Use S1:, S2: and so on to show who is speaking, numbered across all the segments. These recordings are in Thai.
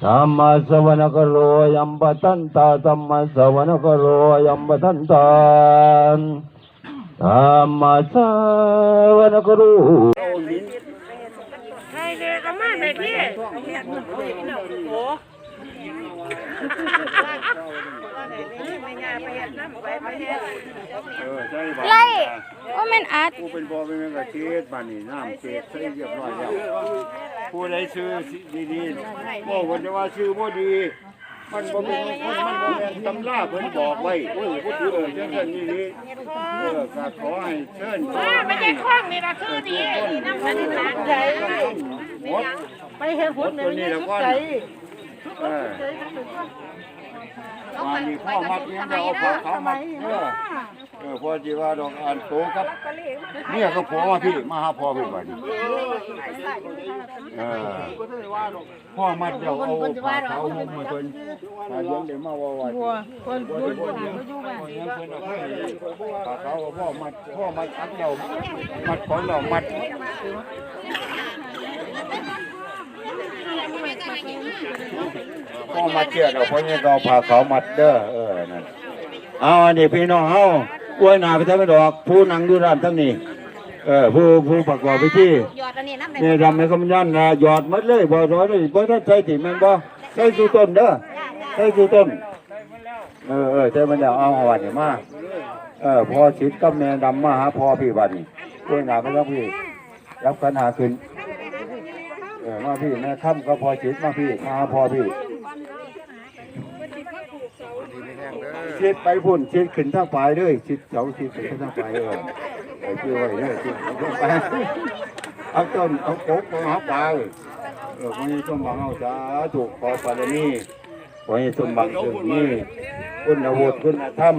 S1: เตจะคามตะลวนาคาหานิเคหาภุมมาเกเตภุมมาจยันตุเทวาชลตลวิสเมยขกันตาพนาคานเอทันตาสันติเกยังมุนิวรวจนังสาธุเมสุนันเรรมสวนกโรยัมปตันตาธรรมสวนกโรยัมปตันตาธรรมสวนกโร
S2: ใช่เลยก็มาเลยพี่โอ้ไม่ง่ายไป เห็นน้ำไปไปเห็น
S3: เออใช่บ้าน
S4: ไล่ว่าแม่นอัด
S3: ผู้เป็นบ่อเป็นแม่กะเทศบ้านนี้น้ำเทศใส่เรียบร้อยแล้วผู้ใดซื้อดีๆบอกว่าจะว่าซื้อบ่ดี มันบ่เป็นมันมันบ่แม่นตำราเพิ่นบอกไว้โอ้ยผู้ถือเออจังซั่นนี่นี่เออก็ขอให้เชิญช
S2: ว่าไม่ใช่คล้องนี่ละคือดีน้ำมันร้านใหญ่
S3: หมด
S2: ไปเห็นผล
S3: ตัวนี้แล้วก็เออ มานี่พ่อมักเนี่ยเอาผักเขามักเออเออพอจีว่าดอกอันโตครับเนี่ยก็พอมาพี่มาหาพ่อพี่บันเออพ่อมัดเดียวเอาผักเขาหุ้มมาเพิ่นมาเลี้ยงเดี๋ยวมาว่าว่าคนคนคนเลี้ยงเพิ่นเอาให้ผักเขาพ่อมัดพ่อมัดอันเดียวมัดของเรามัด พ่อมาเจียดเอาพ่อเนี่ยเราพาเขามัดเด้อเออนั่นเอาอันนี้พี่น้องเฮาอวยหนาไปทั้งดอก ผู้นั่งดูร้านทั้งนี้เออผู้ผู้ประกอบพิธี
S4: หยอดอันนี้น้ำ
S3: นี่ทำให้กำยันนะหยอดหมัดเลยบ่ร้อยเลยบ่ต้องใช้ถิ่แม่นบ่ใช้สู่ต้นเด้อใช้สู่ต้นเออเออใช้มันแล้วเอาหอดนี่มาเออพอชิดกับแม่ดำมาหาพ่อพี่บัดนี้อวยหนาไปทั้งพี่รับขันหาขึ้นเออมาพี่แม่ค่ำก็พอชิดมาพี่มาหาพ่อพี่ ชิดไปพุ่นชิดขึ้นทางปลายเลยชิดเสาชิดขึ้นทางปลายเออไอ้ชื่อไว้เนี่ยชิดขึ้นไปเอาต้นเอาโคกมาหาปลาเออวันนี้สมบังเอาจ้าถูกขอปารมีวันนี้สมบังถึงนี่คุณอาวุธคุณธรรม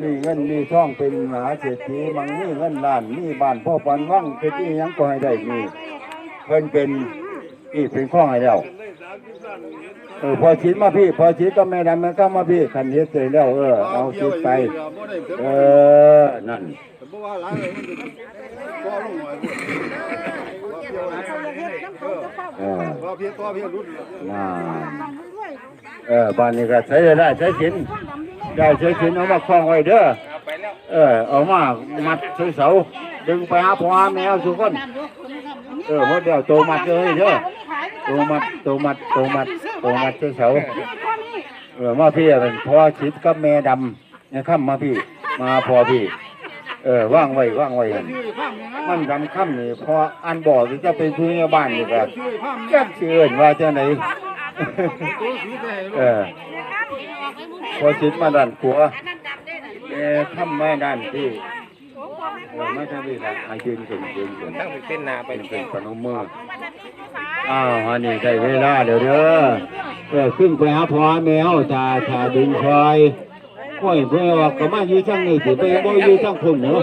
S3: มีเงินมีทองเป็นมหาเศรษฐีมังมีเงินล้านมีบ้านพ่อปันว่างเป็นที่ยังก็ให้ได้มีเพิ่นเป็นนี่เป็นข้อให้แล้ว เออพอชิดมาพี่ พอชิดก็แม่ดำมันก็มาพี่ขันเฮ็ดเสร็จแล้วเออเอาชิดไป เออนั่นเออ
S5: ว่าเพียงตัวเพียงรุ่น
S3: น่าเออบ้านนี้ก็ใช้ได้ใช้ชินได้ใช้ชินเอามาคล้องไว้เด้อเออเอามามัดส่เสาดึงไปหาพ่อหาแมวสุกคนเออเดี๋ยวโตมัดเลยเด้อโตมัดโตมัดโตมัด โตมัดใส่เสาเออมาพี่เป็นพ่อชิดกับแม่ดำเนี่ยข้ามมาพี่ มาพอพี่ เออว่างไว้ว่างไว้หั่นมันดำค่ำนี่พออันบอกที่จะเป็นผู้ใหญ่บ้านนี่ก็แก้มเชื่อนว่าจะไหนเออพอชิดมาด้านขัวแม่ข้ามมาด้านที่เออไม่ใช่พี่ละมายืนขึ้นยืนขึ้น
S5: ตั้งเป็นเส้นนาไป
S3: เป็นเป็นปนมมือ อ้าวอันนี้ได้เวลาเดี๋ยวเด้อเออขึ้นไปหาพ่อแมวตาตาดึงคอยโอ้ยเพื่อว่าก็มาอยู่ช่างนี่สิไปบ่อยู่ช่างคุณเนาะ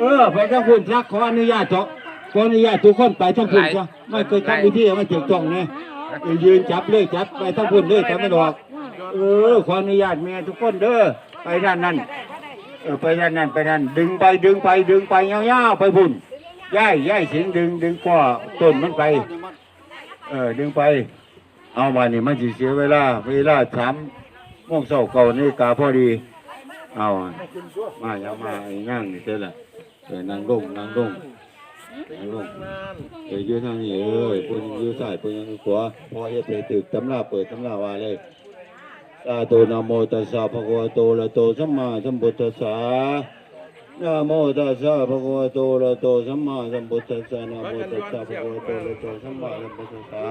S3: เออไปช่างคุณซักขออนุญาตเถอะขออนุญาตทุกคนไปช่างคุณจ้ะไม่เคยทำวิธีมาเจ็บจ้องเนี่ยเออยืนจับเลยจับไปช่างคุณเลยจับไม่ดอกเออขออนุญาตแม่ทุกคนเด้อไปด้านนั้นเออไปนั่นนั่นไปนั่นดึงไปดึงไปดึงไปยาวๆไปพุ่น ย่ายย่ายเสียงดึงดึงกว่าต้นมันไป เออดึงไป เอามานี่มันสิเสียเวลา เวลาสามโมงเช้าเก่านี่กาพอดี เอามาอย่ามาไอ้ย่างนี่เท่าละเออนั่งลงนั่งลงนั่งลงเออยืนทางนี้เอ้ยปุ่นยืนซ้ายปุ่นยืนขวาพอเฮ็ดไปตึกตำราเปิดตำราว่าเลยสาธุนโมตัสสะภะคะวะโตระโตสัมมาสัมพุทธัสสะ นะโมตัสสะภะคะวะโตอะระโตสัมมาสัมพุทธัสสะนะโมตัสสะภะคะวะโตอะระโตสัมมาสัมพุทธัสสะ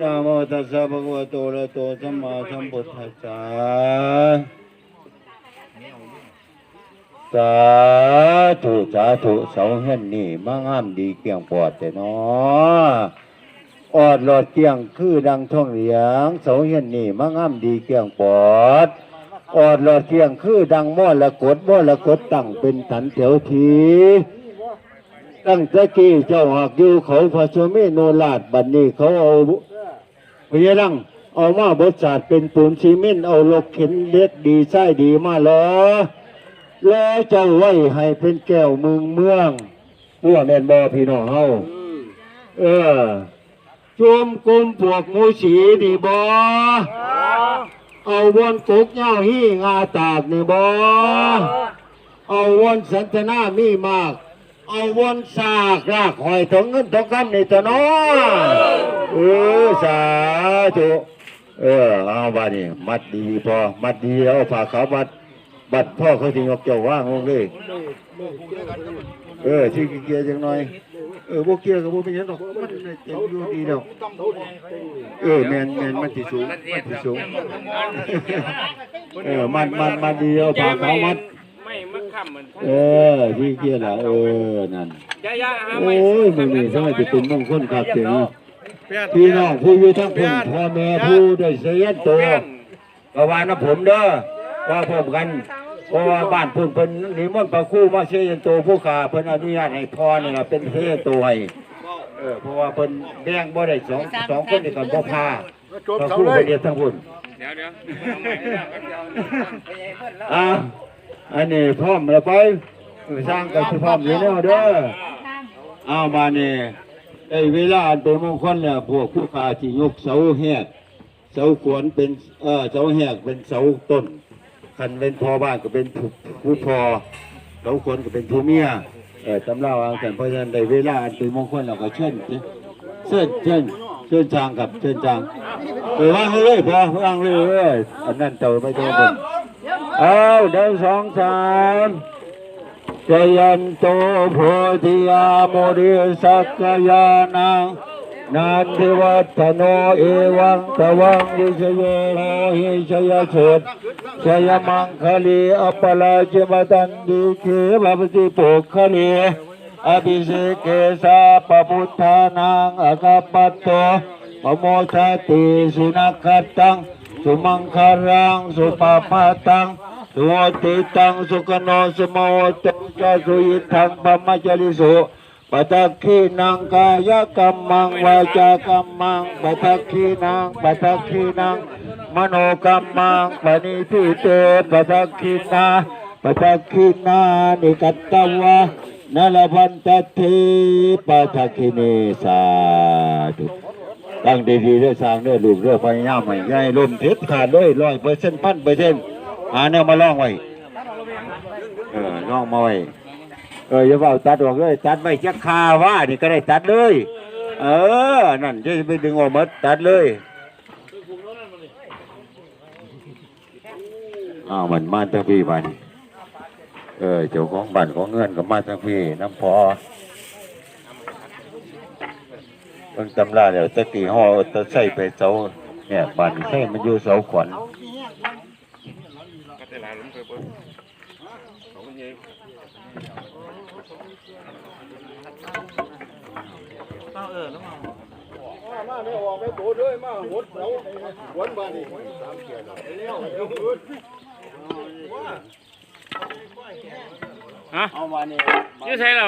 S3: นะโมตัสสะภะคะวะโตอะระโตสัมมาสัมพุทธัสสะสาธุสาธุเสาเฮือนนี่มางามดีเกียงปอดแต่เนาะออดหลอดเกียงคือดังท่องเหลียงเสาเฮียนนี่มางามดีเกียงปอด ออดหลอดเกียงคือดังม้อละกดม้อละกดตั้งเป็นสันแถวทีตั้งตะกี้เจ้าหากอยู่เขาพระชมีโนราชบัดนี้เขาเอาพญาลังเอามาบดศาสตร์เป็นปูนซีเมนต์เอาลกเข็นเล็กดีไส้ดีมาเหรอแล้วเจ้าไว้ให้เป็นแก้วเมืองเมืองพัวแมนบอพี่น้องเฮาเออจุมกลุ่มพวกงูสีดีบอ เอาวนกุกเหย้าฮี่งาตากนี่บอเอาวนสันทนามีมาก เอาวนสากรากหอยถงเงินทองคำนี่ตัวน้อเออสาธุเออเอาบานี่มัดดีพอมัดดีเอาฝากเขามัดบัดพ่อเขาถึงยกเจ้าว่างลงเลย เออที่เกียร์จังหน่อย เออพวกเกียร์กับพวกเป็นหยังดอกมันเจ็บอยู่ดีแล้วเออแมนแมนมันที่สูงมันที่สูงเออมันมันมันดีเอาฝากเขามัด
S6: ไม่มันค่ำมัน
S3: เออที่เกียร์ละเออนั่น
S6: ยายาหา
S3: โอ้
S6: ไม่
S3: ยมันมีสมัยจะเป็นมงคลครับเสียงพี่น้องผู้อยู่ทั้งพุ่นพ่อแม่ผู้ได้เสียตัวก็ว่านะผมเด้อว่าพร้อมกัน เพราะว่าบ้านเพิ่นเพิ่นนิมนต์พระครูมาเสียตัวผู้ขาเพิ่นอนุญาตให้พ่อนี่ล่ะเป็นเสียตัวให้เออเพราะว่าเพิ่นแบ่งบ่ได้สองสองคนนี่ก็บ่พาพระครูเพิ่นเรียนทั้งพุ่น
S6: เดี๋ยวเดี๋ยว
S3: อะอันนี้พร้อมแล้วไปเออสร้างก็สิพร้อมอยู่แล้วเด้อเอามาเนี่ยได้เวลาอันเป็นมงคลเนี่ยพวกผู้ขาที่ยกเสาแหกเสาขวนเป็นเออเสาแหกเป็นเสาต้น คันเป็นพอบ้านก็เป็นผู้ผู้พอเสาขวนก็เป็นผู้เมียเออตำราวางแต่เพราะฉะนั้นได้เวลาอันเป็นมงคลเราก็เชิญเชิญเชิญเชิญจางกับเชิญจางเออวางเลยพอวางเลยเอออันนั้นเจ้าไม่ต้องบนเอาเดินสองสามจยันโตโพธิยาโมริสักยานัง นันทิวัฒโนเอวังตวังวิชโยโลหิชยโสดชยมังคลีอัปลาจิมตันดิเคบัพติโปคลีอภิเศกเกสาปพุทธานังอากาปัตโตปโมชาติสุนัขตังสุมังคารังสุปาปาตังสุวติตังสุขโนสุมวตุจสุยิทังปมัจจริสุ ปัตตคีนังกายกรรมังวาจากรรมังปัตตคีนังปัตตคีนังมโนกรรมังปณิพิเตปัตตคีนาปัตตคีนานิกัตตวะนลพันตทีปัตตคีเนสาธุตั้งดีๆเรื่องสร้างเรื่องลูกเรื่องพยายามใหม่ใหญ่ลมเท็ดขาดด้วยร้อยเปอร์เซ็นต์พันเปอร์เซ็นต์หาแนวมาล่องไว้เออล่องมาไว้ เอออย่าเบาตัดออกเลย ตัดไม่จะคาว่านี่ก็ได้ตัดเลย เออ นั่นจะไปดึงออกหมดตัดเลยอ้าวมันมาทั้งพี่มันเออเจ้าของบ้านของเงินก็มาทั้งพี่น้ำพอเบิ่งตำราเดี๋ยวตะกี้ห่อตะใส่ไปเสาเนี่ยบ้านใส่มันอยู่เสาขวัญ
S6: ฮะยืดใช่เรา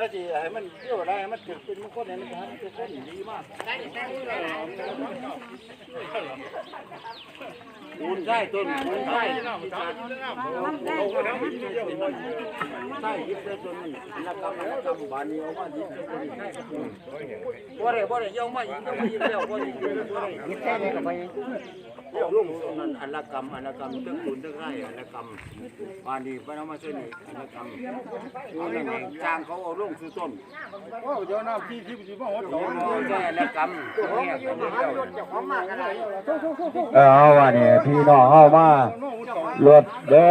S3: ให้มันเที่ยวได้มันถึงเป็นมงคลให้มันทำเป็นคนดีมากปูนใช่ต้นปูนใช่ใช่ยึดได้ต้นนี้นักกรรมนักกรรมบานนี้เอามายึดได้ต้นนี้บ่ได้บ่ได้ยังมายึดยังมายึดแล้วบ่ได้ยึดบ่ได้ยึดแค่นี้ก็ไป
S1: เอา ลุ่งนั่นอันละกรรมอันละกรรมทั้งคุณทั้งไร่อันละกรรมปานีพระนมาเสนีอันละกรรมเอาอย่างนี้จ้างเขาเอาลุ่งซื้อต้น
S3: โอ้เดี๋ยวน้ำที่ที่สิบ่ฮอด
S1: โอ้โหแก่ละกรรมเนี่ยกันเดียว
S3: เออเอาว่านี่พี่น้องเอามารถเด้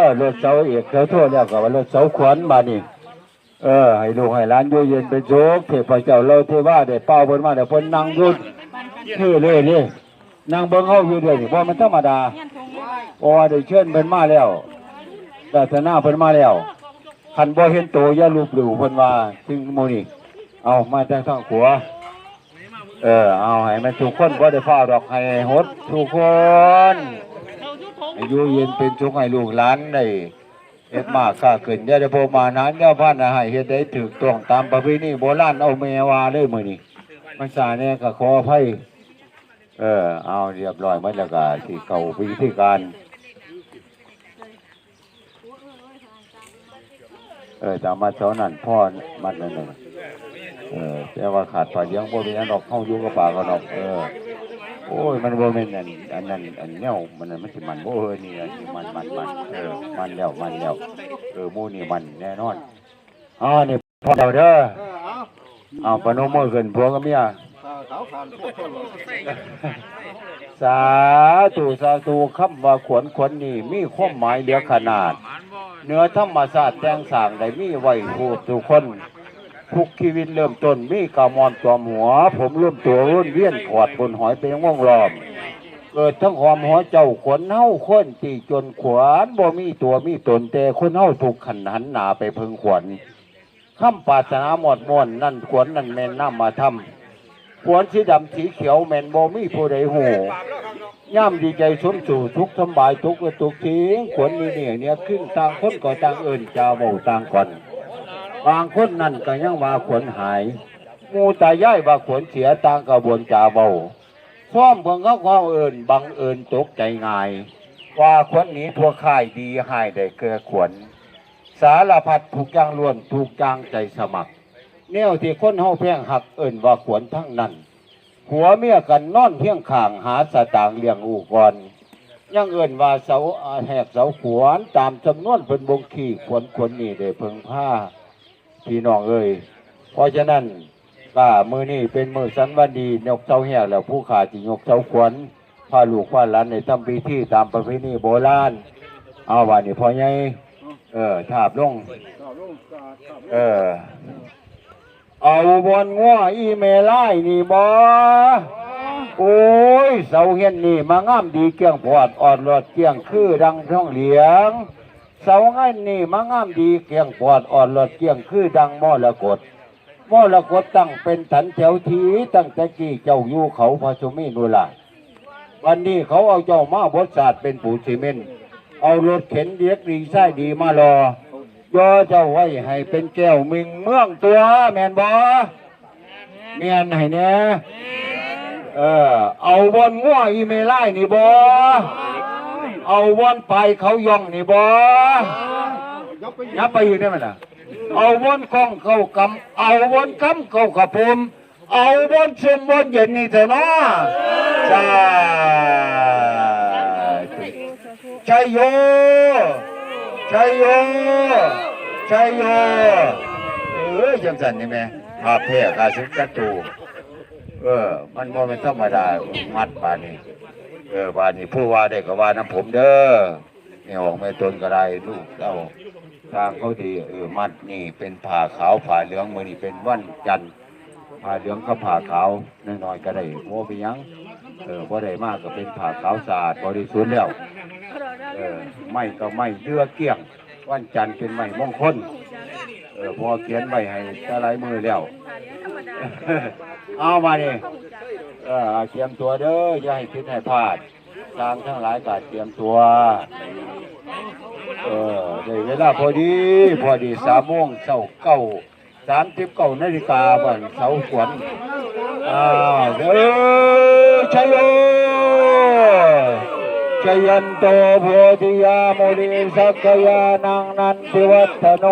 S3: อรถเสาเอกเสาโทษเนี่ยก็ว่ารถเสาขวัญมานี่เออให้ลูกให้หลานอยู่เย็นเป็นโชคเทพเจ้าเราเทว่าได้เป้าเพิ่นมาเดี๋ยวพิ่นนั่งยุดคือเลยนี่ นั่งเบิ่งเฮาอยู่เดี๋ยวนี่บ่มันธรรมดาเพราะว่าได้เชิญเพิ่นมาแล้วศาสนาเพิ่นมาแล้วคันบ่เห็นโตอย่าลูบหลู่เพิ่นว่าจึงโมนี่เอามาทางทางขวาเออเอาให้มันทุกคนบ่ได้ฟ้าวดอกให้หดทุกคนให้อยู่เย็นเป็นสุขให้ลูกหลานได้เฮ็ดมากค่าขึ้นอย่าได้พอมานานแนวพันอาหารเฮ็ดได้ถูกต้องตามประเพณีโบราณเอาแม่ว่าเลยมื้อนี้มันสาเนี่ยก็ขออภัย เออ เอาเรียบร้อยหมดแล้วก็สิเขาพิธีการ เออตามมาเท่านั้นพ่อมันนั่นเออแต่ว่าขาดปลาเลี้ยงบ่มีอันดอกเข้ายู่งกับปลาก็ดอก เออ โอ้ย มันบ่แม่นอันอันนั้นอันแนวมันนั่นมันสิมันบ่เออนี่อันนี้มันมันมันเออมันแล้วมันแล้วเออหมู่นี่มันแน่นอนอ๋อนี่พ่อเดาเด้อเอาปนมมือขึ้นพวกกับเมีย สาธุสาธุคำว่าขวนขวนนี่มีความหมายเหลือขนาด เนื้อธรรมศาสตร์แตงสางได้มีไว้ผู้ทุกคนทุกชีวิตเริ่มต้นมีกามอนจอมหัว ผมเริ่มตัวรุ่นเวียนขอดบนหอยเป็นว่องรอมเกิดทั้งความหัวเจ้าขนเฮาคนตีจนขวานบ่มีตัวมีตนแต่คนเฮาถูกขันหันหนาไปเพึงขวนคำปารถนาหมดมวนนั่นขวนนั่นแม่นน้ำมาทำ ขวนสีดำสีเขียวแม่นบ่มีผู้ใดหูย่ำดีใจสมสู่ทุกสำบายทุกข์ก็ทุกทิ้งขวนนี่เนี่ยเนี่ยขึ้นต่างคนก็ต่างเอิ่นจาเบาต่างก่อนบางคนนั่นก็ยังว่าขวนหายมูตาย่ายว่าขวนเสียต่างกระบวนจาเบาซ่อมเพิ่งเขาความเอินบังเอิญตกใจง่าย ว่าขนนี้ทั่วค่ายดีหายได้เกลือขวนสารพัดถูกอย่างล้วนถูกจางใจสมัคร แนวที่คนเฮาแพงหักเอิญว่าขวนทั้งนั้นหัวเมียกันนอนเพียงข้างหาสตางเลี้ยงอูก่อนยังเอิญว่าเสาแหกเสาขวนตามจำนวนเป็นบงขี่ขวนขวนนี่ได้เพิ่งผ้าพี่น้องเอ้ยเพราะฉะนั้นก็มือนี้เป็นมือสันวันดีนกเจ้าเหียแล้วผู้ขาจิยกเจ้าขวัญพาลูกพาหลานในทำพิธีตามประเพณีโบราณเอาว่านี่พอไงเออถาบลงเออ เอาบนง้ออีเมลไล่นี่บอโอ้ยเสาเห็นนี่มางามดีเกี่ยงปอดอ่อนรอดเกี่ยงคือดังท่องเหลียง เสาง่ายนี่มางามดีเกี่ยงปอดอ่อนหลอดเกี่ยงคือดังมอละกดมอละกดตั้งเป็นถันแถวทีตั้งแต่กี้เจ้าอยู่เขาพาสุมีนุละวันนี้เขาเอาเจ้ามาบดศาสตร์เป็นปูซีเมนต์เอารถเข็นเดียกดีไส้ดีมารอ ยอเจ้าไว้ให้เป็นแก้วมิงเมืองตัวแมนบอเมียนให้แน่เออเอาบนง้ออีเมไล่นี่บอเอาวนไปเขาย่องนี่บ่ยับไปอยู่ได้ไหมล่ะเอาวนกล้องเข้ากำเอาวนกำเข้ากระพุมเอาวนซึมวนเย็นนี่เถอะเนาะใช่ชัยโย ชัยโยชัยโยเออจังสันนี่แม่ภาพแพ้กาสุกจัตูเออ มันบ่เป็นธรรมดามัดป่านนี้เออว่านี่ผู้ว่าได้ก็ว่าน้ำผมเด้อไม่ออกไม่ตนก็ได้ลูกเจ้าทางเขาดีเออมัดนี่เป็นผ่าขาวผ่าเหลืองมือนี่เป็นวันจันทร์ผ่าเหลืองก็ผ่าขาวน้อยๆก็ได้โมไปยัง เออพอได้มากก็เป็นผ่าขาวสะอาดบริสุทธิ์แล้วเออไม่ก็ไม่เลือเกี้ยง วันจันทร์เป็นไม่มงคลเออพอเขียนใบให้ตะไรมือแล้วเอามาดิเออเตรียมตัวเด้ออย่าให้คิดให้พลาดทางทั้งหลายก็เตรียมตัวเออได้เวลาพอดี พอดีสามโมงเช้าเก้า สามสิบเก้านาฬิกาบันเสาขวัญอ่าเด้อชัยโยชยันโตโพธิยาโมลิสักกยานังนันติวัฒโน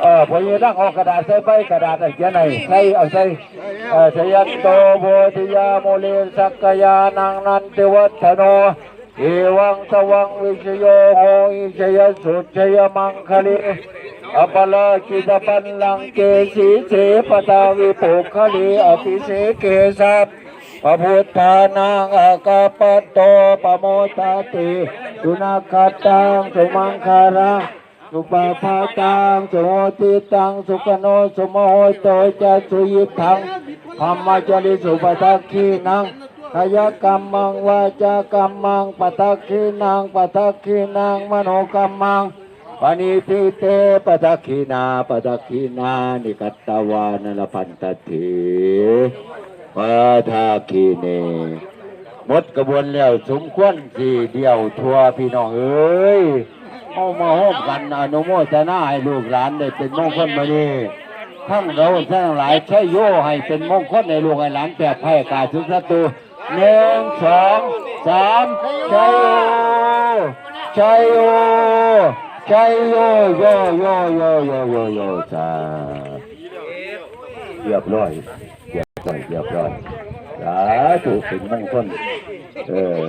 S3: เออพอยืนนั่งเอากระดาษใส่ใบกระดาษอะไรเขียนไหนใส่เอาใส่เออชยันโตโพธิยาโมเลสักกยานังนันติวัฒโนเอวังสวังวิชโยโหอิชยสุชยมังคลิ อปลากิตปันลังเกสีเสปตาวิปุคลิอภิเสเกสัพพระพุทธานังอากาปโตปโมตติสุนัขตังสุมังคารังสุปาพาตังสุโหติตังสุขโนสุโมโหโตจะสุยิทังธรรมาจริสุปทักขีนังขยกรรมังวาจากรรมังปทักขีนังปทักขีนังมโนกรรมัง ปณิทิเตปทักขีนาปทักขีนานิกัตตวานลพันตถิปาทาคีเนหมดกระบวนแล้วสมควรสี่เดียวทัวพี่น้องเอ้ยเอามาห้อมกันอนุโมทนาให้ลูกหลานได้เป็นมงคลมานีทั้งเราทั้งหลายใช้โยให้เป็นมงคลในลูกให้หลานแก่ไพ่กาสุศัตรูหนึ่งสองสามใช้โยใช้โย ใช่โยโยโยโยโยโยโยจ้าเรียบร้อยเรียบร้อยเรียบร้อยสาธุสิ่งมงคลเออ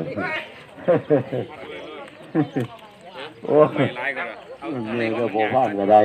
S3: โอ้ย
S7: ไม่ร้ยน
S3: นี่ก็บอกว่าอะไร